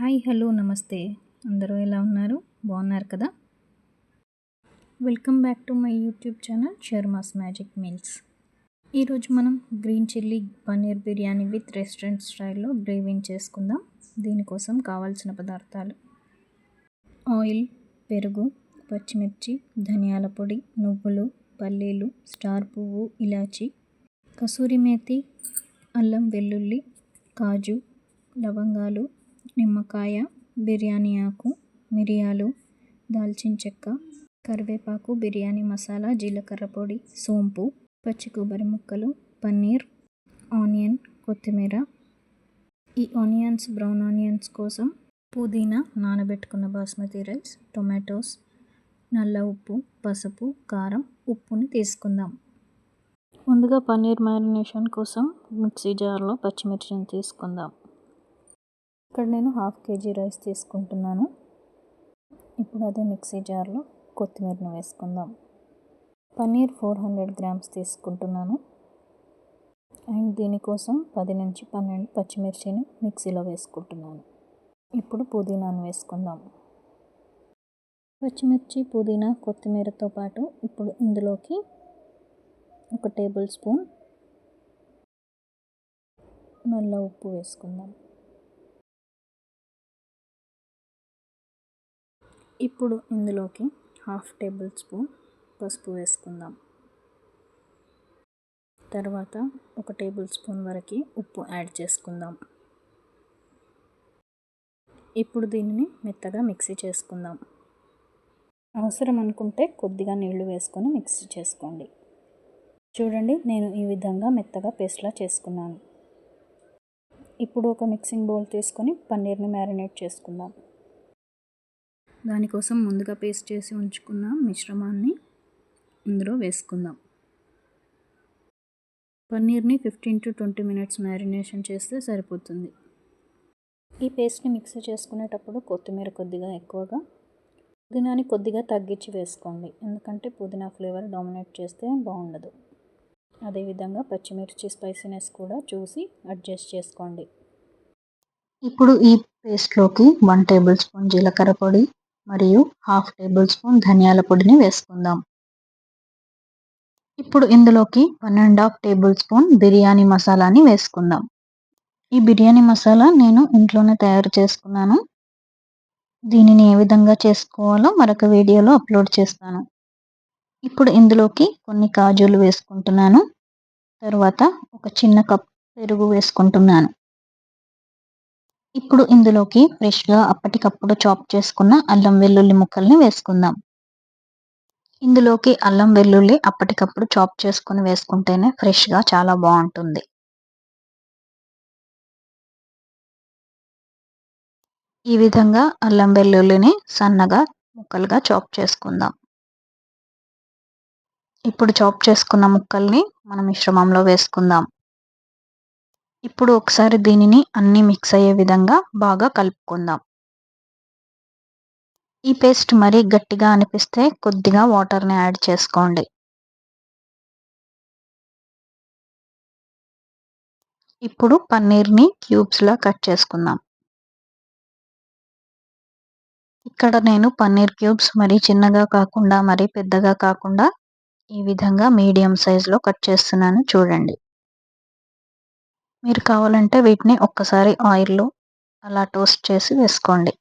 Hi hello నమస్తే. అందరూ ఎలా ఉన్నారు? బాగున్నారు కదా? Welcome back to my YouTube channel Sharma's magic meals. ఈరోజు మనం green chilli paneer biryani with restaurant స్టైల్లో గ్రేవింగ్ చేసుకుందాం. దీనికోసం కావాల్సిన పదార్థాలు. ఆయిల్ పెరుగు పచ్చిమిర్చి ధనియాల పొడి నువ్వులు పల్లీలు స్టార్ పువ్వు ఇలాచి కసూరి మేతి అల్లం వెల్లుల్లి కాజు లవంగాలు నిమ్మకాయ బిర్యానీ ఆకు మిరియాలు దాల్చిన చెక్క కరివేపాకు బిర్యానీ మసాలా జీలకర్ర పొడి సోంపు పచ్చి కొబ్బరి ముక్కలు పన్నీర్ ఆనియన్ కొత్తిమీర. ఈ ఆనియన్స్ బ్రౌన్ ఆనియన్స్ కోసం పుదీనా నానబెట్టుకున్న బాస్మతి రైస్ టొమాటోస్ నల్ల ఉప్పు పసుపు కారం ఉప్పుని తీసుకుందాం. ముందుగా పన్నీర్ మ్యారినేషన్ కోసం మిక్సీ జార్లో పచ్చిమిర్చిని తీసుకుందాం. ఇక్కడ నేను హాఫ్ కేజీ రైస్ తీసుకుంటున్నాను. ఇప్పుడు అదే మిక్సీ జార్లో కొత్తిమీరను వేసుకుందాం. పన్నీర్ ఫోర్ హండ్రెడ్ గ్రామ్స్ తీసుకుంటున్నాను. అండ్ దీనికోసం పది నుంచి పన్నెండు పచ్చిమిర్చిని మిక్సీలో వేసుకుంటున్నాను. ఇప్పుడు పుదీనాను వేసుకుందాం. పచ్చిమిర్చి పుదీనా కొత్తిమీరతో పాటు ఇప్పుడు ఇందులోకి ఒక టేబుల్ స్పూన్ నల్ల ఉప్పు వేసుకుందాం. ఇప్పుడు ఇందులోకి హాఫ్ టేబుల్ స్పూన్ పసుపు వేసుకుందాం. తర్వాత ఒక టేబుల్ స్పూన్ వరకు ఉప్పు యాడ్ చేసుకుందాం. ఇప్పుడు దీనిని మెత్తగా మిక్సీ చేసుకుందాం. అవసరం అనుకుంటే కొద్దిగా నీళ్ళు వేసుకొని మిక్సీ చేసుకోండి. చూడండి నేను ఈ విధంగా మెత్తగా పేస్ట్లా చేసుకున్నాను. ఇప్పుడు ఒక మిక్సింగ్ బౌల్ తీసుకొని పన్నీర్ని మ్యారినేట్ చేసుకుందాం. దానికోసం ముందుగా పేస్ట్ చేసి ఉంచుకున్న మిశ్రమాన్ని ఇందులో వేసుకుందాం. పన్నీర్ని fifteen to twenty minutes marination చేస్తే సరిపోతుంది. ఈ పేస్ట్ని మిక్సీ చేసుకునేటప్పుడు కొత్తిమీర కొద్దిగా ఎక్కువగా పుదీనాని కొద్దిగా తగ్గించి వేసుకోండి. ఎందుకంటే పుదీనా ఫ్లేవర్ డామినేట్ చేస్తే బాగుండదు. అదేవిధంగా పచ్చిమిర్చి స్పైసీనెస్ కూడా చూసి అడ్జస్ట్ చేసుకోండి. ఇప్పుడు ఈ పేస్ట్లోకి వన్ టేబుల్ స్పూన్ జీలకర్ర పొడి మరియు హాఫ్ టేబుల్ స్పూన్ ధనియాల పొడిని వేసుకుందాం. ఇప్పుడు ఇందులోకి one and half tablespoon biryani మసాలాని వేసుకుందాం. ఈ బిర్యానీ మసాలా నేను ఇంట్లోనే తయారు చేసుకున్నాను. దీనిని ఏ విధంగా చేసుకోవాలో మరొక వీడియోలో అప్లోడ్ చేస్తాను. ఇప్పుడు ఇందులోకి కొన్ని కాజులు వేసుకుంటున్నాను. తర్వాత ఒక చిన్న కప్ పెరుగు వేసుకుంటున్నాను. ఇప్పుడు ఇందులోకి ఫ్రెష్గా అప్పటికప్పుడు చాప్ చేసుకున్న అల్లం వెల్లుల్లి ముక్కల్ని వేసుకుందాం. ఇందులోకి అల్లం వెల్లుల్లి అప్పటికప్పుడు చాప్ చేసుకుని వేసుకుంటేనే ఫ్రెష్గా చాలా బాగుంటుంది. ఈ విధంగా అల్లం వెల్లుల్లిని సన్నగా ముక్కలుగా చాప్ చేసుకుందాం. ఇప్పుడు చాప్ చేసుకున్న ముక్కల్ని మన మిశ్రమంలో వేసుకుందాం. ఇప్పుడు ఒకసారి దీనిని అన్నీ మిక్స్ అయ్యే విధంగా బాగా కలుపుకుందాం. ఈ పేస్ట్ మరీ గట్టిగా అనిపిస్తే కొద్దిగా వాటర్ని యాడ్ చేసుకోండి. ఇప్పుడు పన్నీర్ని క్యూబ్స్లా కట్ చేసుకుందాం. ఇక్కడ నేను పన్నీర్ క్యూబ్స్ మరీ చిన్నగా కాకుండా మరీ పెద్దగా కాకుండా ఈ విధంగా మీడియం సైజులో కట్ చేస్తున్నాను చూడండి. మీరు కావాలంటే వీటిని ఒక్కసారి ఆయిల్లో అలా టోస్ట్ చేసి వేసుకోండి.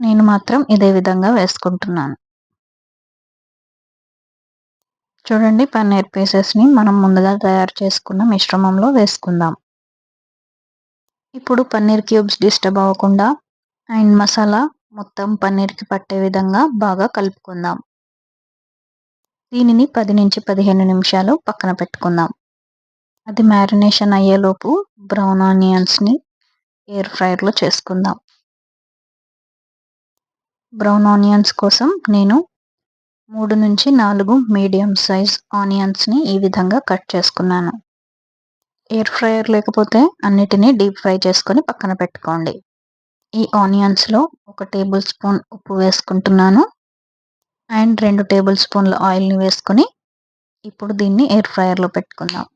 నేను మాత్రం ఇదే విధంగా వేసుకుంటున్నాను. చూడండి పన్నీర్ పీసెస్ని మనం ముందుగా తయారు చేసుకున్న మిశ్రమంలో వేసుకుందాం. ఇప్పుడు పన్నీర్ క్యూబ్స్ డిస్టర్బ్ అవ్వకుండా అండ్ మసాలా మొత్తం పన్నీర్కి పట్టే విధంగా బాగా కలుపుకుందాం. దీనిని పది నుంచి పదిహేను నిమిషాలు పక్కన పెట్టుకుందాం. అది మ్యారినేషన్ అయ్యేలోపు బ్రౌన్ ఆనియన్స్ని ఎయిర్ ఫ్రైర్లో చేసుకుందాం. బ్రౌన్ ఆనియన్స్ కోసం నేను మూడు నుంచి నాలుగు మీడియం సైజ్ ఆనియన్స్ని ఈ విధంగా కట్ చేసుకున్నాను. ఎయిర్ ఫ్రైయర్ లేకపోతే అన్నిటినీ డీప్ ఫ్రై చేసుకొని పక్కన పెట్టుకోండి. ఈ ఆనియన్స్లో ఒక టేబుల్ స్పూన్ ఉప్పు వేసుకుంటున్నాను. అండ్ రెండు టేబుల్ స్పూన్ల ఆయిల్ని వేసుకొని ఇప్పుడు దీన్ని ఎయిర్ ఫ్రైయర్లో పెట్టుకుందాం.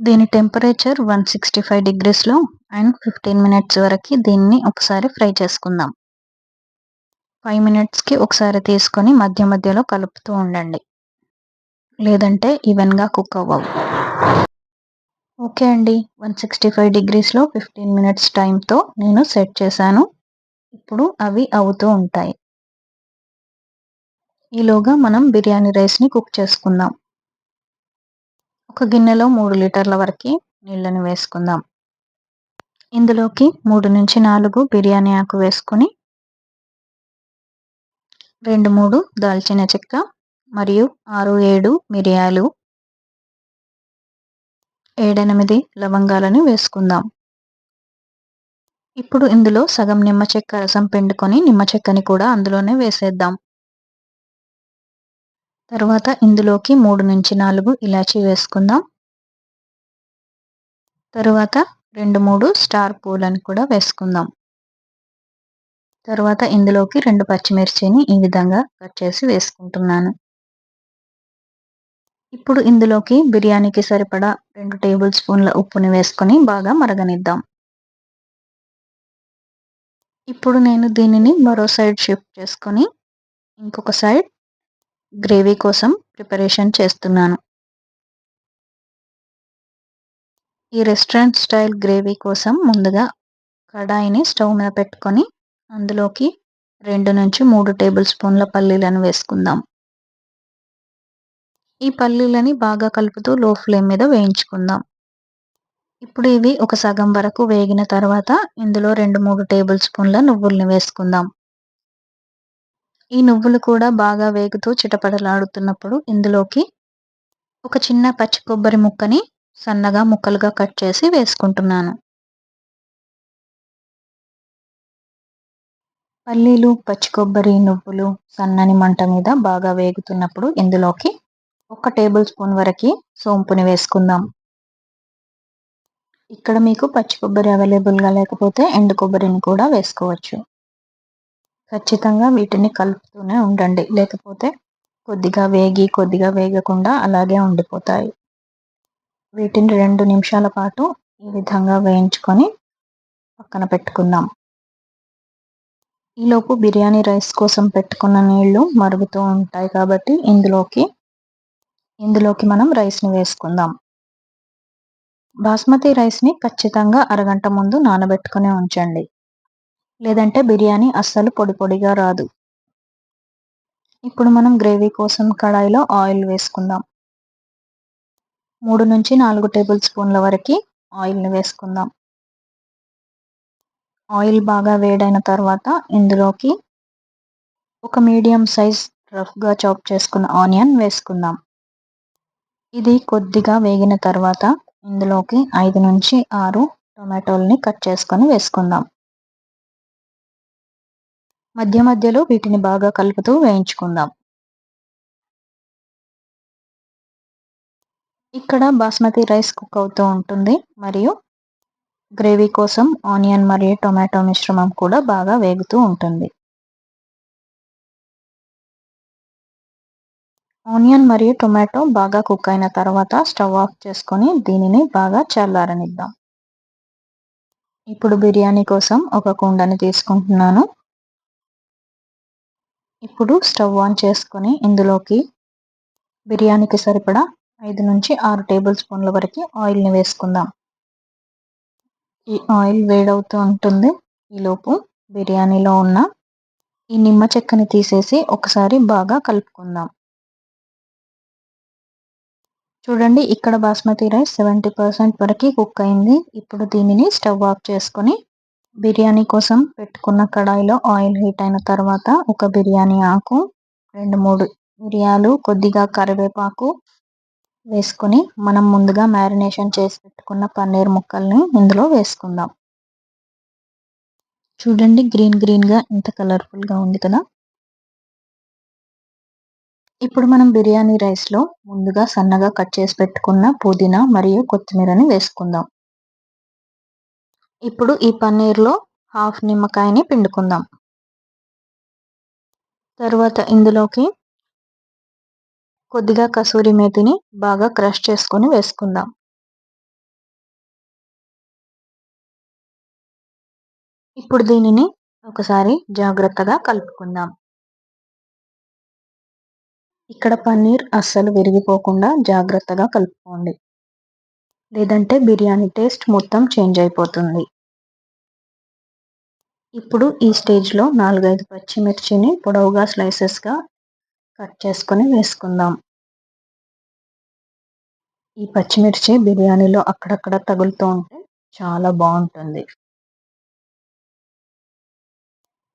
దీని టెంపరేచర్ వన్ సిక్స్టీ ఫైవ్ డిగ్రీస్లో అండ్ ఫిఫ్టీన్ మినిట్స్ వరకు దీన్ని ఒకసారి ఫ్రై చేసుకుందాం. ఫైవ్ మినిట్స్కి ఒకసారి తీసుకొని మధ్య మధ్యలో కలుపుతూ ఉండండి. లేదంటే ఈవెన్గా కుక్ అవ్వవు. ఓకే అండి. వన్ సిక్స్టీ ఫైవ్ డిగ్రీస్లో ఫిఫ్టీన్ మినిట్స్ టైంతో నేను సెట్ చేశాను. ఇప్పుడు అవి అవుతూ ఉంటాయి. ఈలోగా మనం బిర్యానీ రైస్ని కుక్ చేసుకుందాం. ఒక గిన్నెలో మూడు లీటర్ల వరకు నీళ్ళని వేసుకుందాం. ఇందులోకి మూడు నుంచి నాలుగు బిర్యానీ ఆకు వేసుకొని రెండు మూడు దాల్చిన చెక్క మరియు ఆరు ఏడు మిరియాలు ఏడెనిమిది లవంగాలను వేసుకుందాం. ఇప్పుడు ఇందులో సగం నిమ్మ చెక్క రసం పిండుకొని నిమ్మ చెక్కని కూడా అందులోనే వేసేద్దాం. తర్వాత ఇందులోకి మూడు నుంచి నాలుగు ఇలాచీ వేసుకుందాం. తరువాత రెండు మూడు స్టార్ పూలను కూడా వేసుకుందాం. తర్వాత ఇందులోకి రెండు పచ్చిమిర్చిని ఈ విధంగా కట్ చేసి వేసుకుంటున్నాను. ఇప్పుడు ఇందులోకి బిర్యానీకి సరిపడా రెండు టేబుల్ స్పూన్ల ఉప్పుని వేసుకొని బాగా మరగనిద్దాం. ఇప్పుడు నేను దీనిని మరో సైడ్ షిఫ్ట్ చేసుకొని ఇంకొక సైడ్ గ్రేవీ కోసం ప్రిపరేషన్ చేస్తున్నాను. ఈ రెస్టారెంట్ స్టైల్ గ్రేవీ కోసం ముందుగా కడాయిని స్టవ్ మీద పెట్టుకొని అందులోకి రెండు నుంచి మూడు టేబుల్ స్పూన్ల పల్లీలను వేసుకుందాం. ఈ పల్లీలని బాగా కలుపుతూ లో ఫ్లేమ్ మీద వేయించుకుందాం. ఇప్పుడు ఇవి ఒక సగం వరకు వేగిన తర్వాత ఇందులో రెండు మూడు టేబుల్ స్పూన్ల నువ్వుల్ని వేసుకుందాం. ఈ నువ్వులు కూడా బాగా వేగుతూ చిటపటలాడుతున్నప్పుడు ఇందులోకి ఒక చిన్న పచ్చి కొబ్బరి ముక్కని సన్నగా ముక్కలుగా కట్ చేసి వేసుకుంటున్నాను. పల్లీలు పచ్చి కొబ్బరి నువ్వులు సన్నని మంట మీద బాగా వేగుతున్నప్పుడు ఇందులోకి ఒక టేబుల్ స్పూన్ వరకు సోంపుని వేసుకుందాం. ఇక్కడ మీకు పచ్చి కొబ్బరి అవైలబుల్గా లేకపోతే ఎండు కొబ్బరిని కూడా వేసుకోవచ్చు. ఖచ్చితంగా వీటిని కలుపుతూనే ఉండండి. లేకపోతే కొద్దిగా వేగి కొద్దిగా వేగకుండా అలాగే ఉండిపోతాయి. వీటిని రెండు నిమిషాల పాటు ఈ విధంగా వేయించుకొని పక్కన పెట్టుకుందాం. ఈలోపు బిర్యానీ రైస్ కోసం పెట్టుకున్న నీళ్ళు మరుగుతూ ఉంటాయి కాబట్టి ఇందులోకి ఇందులోకి మనం రైస్ని వేసుకుందాం. బాస్మతి రైస్ని ఖచ్చితంగా అరగంట ముందు నానబెట్టుకుని ఉంచండి. లేదంటే బిర్యానీ అస్సలు పొడి పొడిగా రాదు. ఇప్పుడు మనం గ్రేవీ కోసం కడాయిలో ఆయిల్ వేసుకుందాం. మూడు నుంచి నాలుగు టేబుల్ స్పూన్ల వరకు ఆయిల్ని వేసుకుందాం. ఆయిల్ బాగా వేడైన తర్వాత ఇందులోకి ఒక మీడియం సైజ్ రఫ్గా చాప్ చేసుకున్న ఆనియన్ వేసుకుందాం. ఇది కొద్దిగా వేగిన తర్వాత ఇందులోకి ఐదు నుంచి ఆరు టొమాటోల్ని కట్ చేసుకొని వేసుకుందాం. మధ్య మధ్యలో వీటిని బాగా కలుపుతూ వేయించుకుందాం. ఇక్కడ బాస్మతి రైస్ కుక్ అవుతూ ఉంటుంది. మరియు గ్రేవీ కోసం ఆనియన్ మరియు టొమాటో మిశ్రమం కూడా బాగా వేగుతూ ఉంటుంది. ఆనియన్ మరియు టొమాటో బాగా కుక్ అయిన తర్వాత స్టవ్ ఆఫ్ చేసుకొని దీనిని బాగా చల్లారనిద్దాం. ఇప్పుడు బిర్యానీ కోసం ఒక కుండని తీసుకుంటున్నాను. ఇప్పుడు స్టవ్ ఆన్ చేసుకొని ఇందులోకి బిర్యానీకి సరిపడా ఐదు నుంచి ఆరు టేబుల్ స్పూన్ల వరకు ఆయిల్ని వేసుకుందాం. ఈ ఆయిల్ వేడవుతూ ఉంటుంది. ఈలోపు బిర్యానీలో ఉన్న ఈ నిమ్మ చెక్కని తీసేసి ఒకసారి బాగా కలుపుకుందాం. చూడండి ఇక్కడ బాస్మతి రైస్ సెవెంటీ పర్సెంట్ వరకు కుక్ అయింది. ఇప్పుడు దీనిని స్టవ్ ఆఫ్ చేసుకొని బిర్యానీ కోసం పెట్టుకున్న కడాయిలో ఆయిల్ హీట్ అయిన తర్వాత ఒక బిర్యానీ ఆకు రెండు మూడు మిరియాలు కొద్దిగా కరివేపాకు వేసుకొని మనం ముందుగా మ్యారినేషన్ చేసి పెట్టుకున్న పన్నీర్ ముక్కల్ని ఇందులో వేసుకుందాం. చూడండి గ్రీన్ గ్రీన్గా ఎంత కలర్ఫుల్గా ఉంది కదా. ఇప్పుడు మనం బిర్యానీ రైస్లో ముందుగా సన్నగా కట్ చేసి పెట్టుకున్న పుదీనా మరియు కొత్తిమీరని వేసుకుందాం. ఇప్పుడు ఈ పన్నీర్లో హాఫ్ నిమ్మకాయని పిండుకుందాం. తర్వాత ఇందులోకి కొద్దిగా కసూరి మేతిని బాగా క్రష్ చేసుకొని వేసుకుందాం. ఇప్పుడు దీనిని ఒకసారి జాగ్రత్తగా కలుపుకుందాం. ఇక్కడ పన్నీర్ అస్సలు విరిగిపోకుండా జాగ్రత్తగా కలుపుకోండి. లేదంటే బిర్యానీ టేస్ట్ మొత్తం చేంజ్ అయిపోతుంది. ఇప్పుడు ఈ స్టేజ్లో నాలుగైదు పచ్చిమిర్చిని పొడవుగా స్లైసెస్గా కట్ చేసుకొని వేసుకుందాం. ఈ పచ్చిమిర్చి బిర్యానీలో అక్కడక్కడ తగులుతూ ఉంటే చాలా బాగుంటుంది.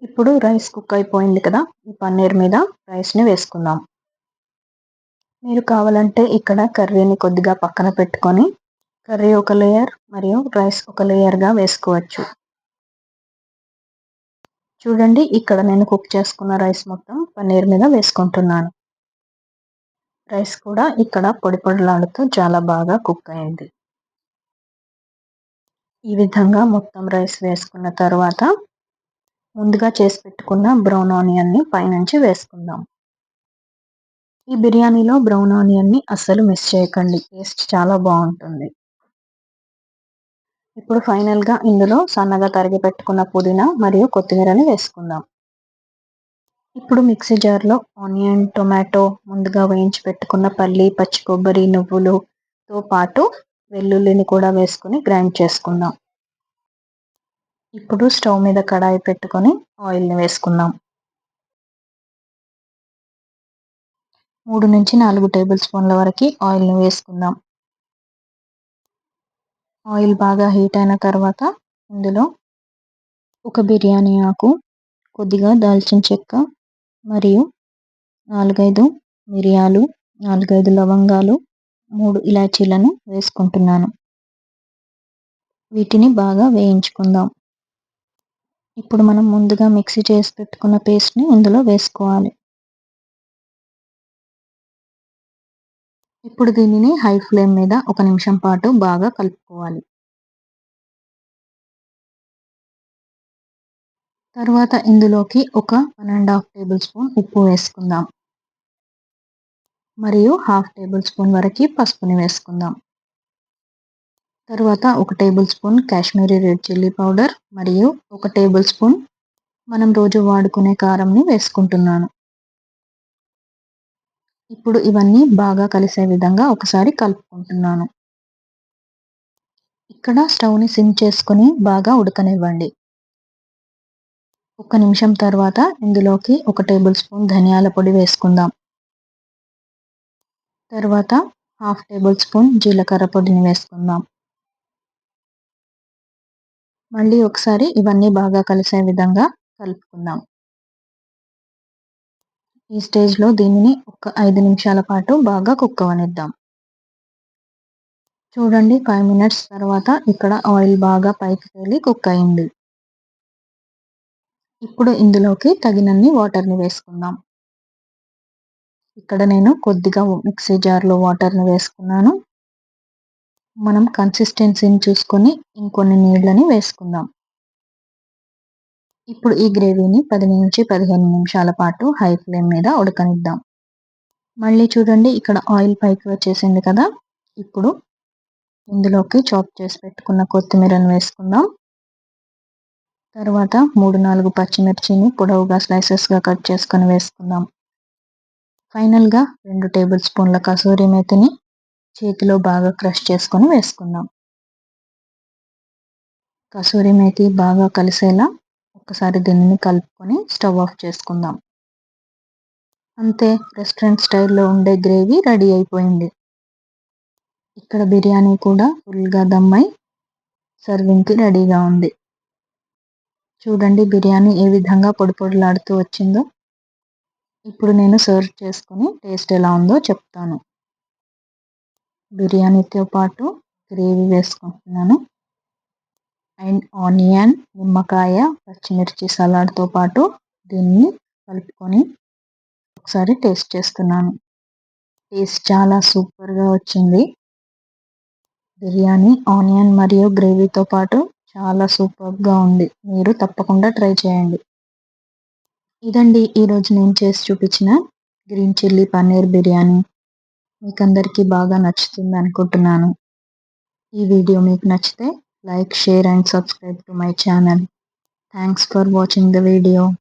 ఇప్పుడు రైస్ కుక్ అయిపోయింది కదా ఈ పన్నీర్ మీద రైస్ని వేసుకుందాం. మీరు కావాలంటే ఇక్కడ కర్రీని కొద్దిగా పక్కన పెట్టుకొని కర్రీ ఒక లేయర్ మరియు రైస్ ఒక లేయర్గా వేసుకోవచ్చు. చూడండి ఇక్కడ నేను కుక్ చేసుకున్న రైస్ మొత్తం పన్నీర్ మీద వేసుకుంటున్నాను. రైస్ కూడా ఇక్కడ పొడి పొడిలాడుతూ చాలా బాగా కుక్ అయింది. ఈ విధంగా మొత్తం రైస్ వేసుకున్న తర్వాత ముందుగా చేసి పెట్టుకున్న బ్రౌన్ ఆనియన్ని పైనుంచి వేసుకుందాం. ఈ బిర్యానీలో బ్రౌన్ ఆనియన్ని అస్సలు మిస్ చేయకండి టేస్ట్ చాలా బాగుంటుంది. ఇప్పుడు ఫైనల్గా ఇందులో సన్నగా తరిగి పెట్టుకున్న పుదీనా మరియు కొత్తిమీరని వేసుకుందాం. ఇప్పుడు మిక్సీ జార్లో ఆనియన్ టొమాటో ముందుగా వేయించి పెట్టుకున్న పల్లి పచ్చి కొబ్బరి నువ్వులుతో పాటు వెల్లుల్లిని కూడా వేసుకుని గ్రైండ్ చేసుకుందాం. ఇప్పుడు స్టవ్ మీద కడాయి పెట్టుకొని ఆయిల్ని వేసుకుందాం. మూడు నుంచి నాలుగు టేబుల్ స్పూన్ల వరకు ఆయిల్ని వేసుకుందాం. ఆయిల్ బాగా హీట్ అయిన తర్వాత ఇందులో ఒక బిర్యానీ ఆకు కొద్దిగా దాల్చిన చెక్క మరియు నాలుగైదు మిరియాలు నాలుగైదు లవంగాలు మూడు ఇలాచీలను వేసుకుంటున్నాను. వీటిని బాగా వేయించుకుందాం. ఇప్పుడు మనం ముందుగా మిక్సీ చేసి పెట్టుకున్న పేస్ట్ని ఇందులో వేసుకోవాలి. ఇప్పుడు దీనిని హై ఫ్లేమ్ మీద ఒక నిమిషం పాటు బాగా కలుపుకోవాలి. తర్వాత ఇందులోకి ఒక one and half tablespoon ఉప్పు వేసుకుందాం. మరియు హాఫ్ టేబుల్ స్పూన్ వరకు పసుపుని వేసుకుందాం. తర్వాత ఒక tablespoon Kashmiri red chilli powder మరియు ఒక టేబుల్ స్పూన్ మనం రోజు వాడుకునే కారంని వేసుకుంటున్నాను. ఇప్పుడు ఇవన్నీ బాగా కలిసే విధంగా ఒకసారి కలుపుకుంటున్నాను. ఇక్కడ స్టవ్ని సిమ్ చేసుకొని బాగా ఉడకనివ్వండి. ఒక నిమిషం తర్వాత ఇందులోకి ఒక టేబుల్ స్పూన్ ధనియాల పొడి వేసుకుందాం. తర్వాత హాఫ్ టేబుల్ స్పూన్ జీలకర్ర పొడిని వేసుకుందాం. మళ్ళీ ఒకసారి ఇవన్నీ బాగా కలిసే విధంగా కలుపుకుందాం. ఈ స్టేజ్లో దీనిని ఒక ఐదు నిమిషాల పాటు బాగా కుక్ అవనిద్దాం చూడండి ఫైవ్ మినిట్స్ తర్వాత ఇక్కడ ఆయిల్ బాగా పైకి తేలి కుక్ అయింది. ఇప్పుడు ఇందులోకి తగినన్ని వాటర్ని వేసుకుందాం. ఇక్కడ నేను కొద్దిగా మిక్సీ జార్లో వాటర్ని వేసుకున్నాను. మనం కన్సిస్టెన్సీని చూసుకొని ఇంకొన్ని నీళ్ళని వేసుకుందాం. ఇప్పుడు ఈ గ్రేవీని పది నుంచి పదిహేను నిమిషాల పాటు హై ఫ్లేమ్ మీద ఉడకనిద్దాం. మళ్ళీ చూడండి ఇక్కడ ఆయిల్ పైకి వచ్చేసింది కదా. ఇప్పుడు ఇందులోకి చాప్ చేసి పెట్టుకున్న కొత్తిమీరను వేసుకుందాం. తర్వాత మూడు నాలుగు పచ్చిమిర్చిని పొడవుగా స్లైసెస్గా కట్ చేసుకొని వేసుకుందాం. ఫైనల్గా రెండు టేబుల్ స్పూన్ల కసూరి మేతిని చేతిలో బాగా క్రష్ చేసుకొని వేసుకుందాం. కసూరి మేతి బాగా కలిసేలా ఒకసారి దీనిని కలుపుకొని స్టవ్ ఆఫ్ చేసుకుందాం. అంతే రెస్టారెంట్ స్టైల్లో ఉండే గ్రేవీ రెడీ అయిపోయింది. ఇక్కడ బిర్యానీ కూడా ఫుల్గా దమ్మై సర్వింగ్కి రెడీగా ఉంది. చూడండి బిర్యానీ ఏ విధంగా పొడి పొడిలాడుతూ వచ్చిందో. ఇప్పుడు నేను సర్వ్ చేసుకుని టేస్ట్ ఎలా ఉందో చెప్తాను. బిర్యానీతో పాటు గ్రేవీ వేసుకుంటున్నాను. అండ్ ఆనియన్ నిమ్మకాయ పచ్చిమిర్చి సలాడ్తో పాటు దీన్ని కలుపుకొని ఒకసారి టేస్ట్ చేస్తున్నాను. టేస్ట్ చాలా సూపర్గా వచ్చింది. బిర్యానీ ఆనియన్ మరియు గ్రేవీతో పాటు చాలా సూపర్గా ఉంది. మీరు తప్పకుండా ట్రై చేయండి. ఇదండి ఈరోజు నేను చేసి చూపించిన గ్రీన్ చిల్లీ పన్నీర్ బిర్యానీ. మీకు అందరికీ బాగా నచ్చుతుంది అనుకుంటున్నాను. ఈ వీడియో మీకు నచ్చితే like share and subscribe to my channel. Thanks for watching the video.